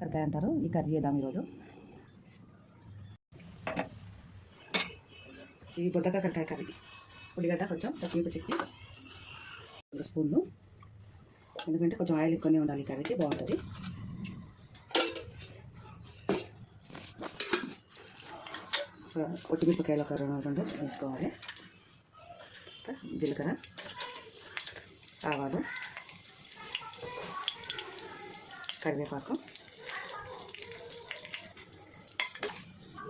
కరకాయ అంటారు. ఈ కర్రీ చేద్దాం ఈరోజు. ఈ బొద్దక కరకాయ కర్రీ. ఉల్లిగడ్డ కొంచెం పచ్చిమిరప చెక్కి. ఒక స్పూన్లు. ఎందుకంటే కొంచెం ఆయిల్ ఎక్కువనే ఉండాలి కర్రీకి బాగుంటుంది. ఒట్టిమిరపకాయలు ఒక రెండు రెండు వేసుకోవాలి. జీలకర్ర ఆవాలు కరివేపాకు.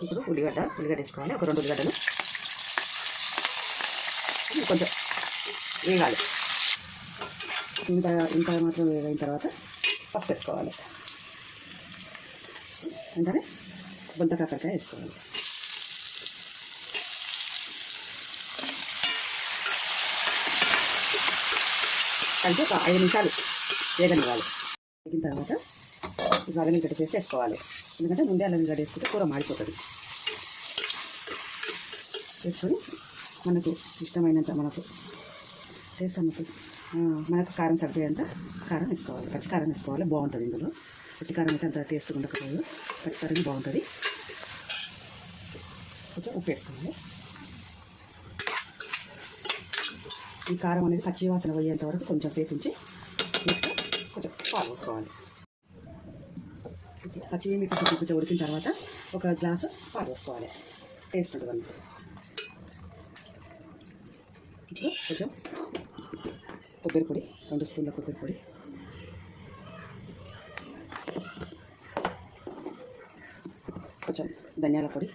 ఇప్పుడు ఉల్లిగడ్డ ఉల్లిగడ్డ వేసుకోవాలి. ఒక రెండు ఉల్లిగడ్డలు. కొంచెం వేగాలి. ఇంత ఇంత మాత్రం వేగిన తర్వాత పప్పు వేసుకోవాలి. వెంటనే బొంత కాకరకాయ వేసుకోవాలి. కలిసి ఒక ఐదు నిమిషాలు వేగనివ్వాలి. వేగిన తర్వాత ఈ అల్లం చేసి వేసుకోవాలి ఎందుకంటే ముందే అల్లం గడ్డ వేసుకుంటే కూర మాడిపోతుంది. వేసుకొని మనకు ఇష్టమైనంత మనకు టేస్ట్ అన్నట్టు మనకు కారం సరిపోయేంత కారం వేసుకోవాలి. పచ్చి కారం వేసుకోవాలి. బాగుంటుంది ఇందులో. పచ్చి కారం అయితే అంత టేస్ట్గా ఉండకపోదు. పచ్చి కారం బాగుంటుంది. కొంచెం ఉప్పు వేసుకోవాలి. ఈ కారం అనేది పచ్చి వాసన పోయేంత వరకు కొంచెం సేపు ఉంచి నెక్స్ట్ కొంచెం పాలు పోసుకోవాలి. పచ్చిమిర్చి కొంచెం కొంచెం ఉడికిన తర్వాత ఒక గ్లాసు పాలు వేసుకోవాలి. టేస్ట్ ఉంటుంది అన్నమాట ఇప్పుడు కొంచెం కొబ్బరి పొడి రెండు స్పూన్ల కొబ్బరి పొడి. కొంచెం ధనియాల పొడి.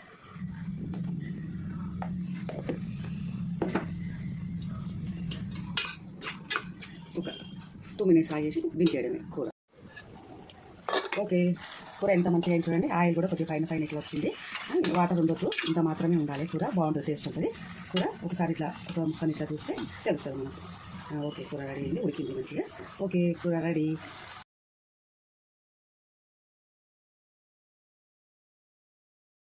ఒక టూ మినిట్స్ ఆగేసి దించేయడమే కూర. ఓకే. కూర ఎంత మంచిగా అయింది చూడండి. ఆయిల్ కూడా కొద్దిగా పైన పైన ఇట్లా వచ్చింది వాటర్ ఉండొద్దు. ఇంత మాత్రమే ఉండాలి కూర. బాగుంటుంది టేస్ట్ ఉంటుంది. కూర ఒకసారి ఇట్లా ఒక ముక్కని ఇట్లా చూస్తే తెలుస్తుంది మనకు. ఓకే. కూర రెడీ అయింది. ఉడికింది మంచిగా. ఓకే. కూర రెడీ.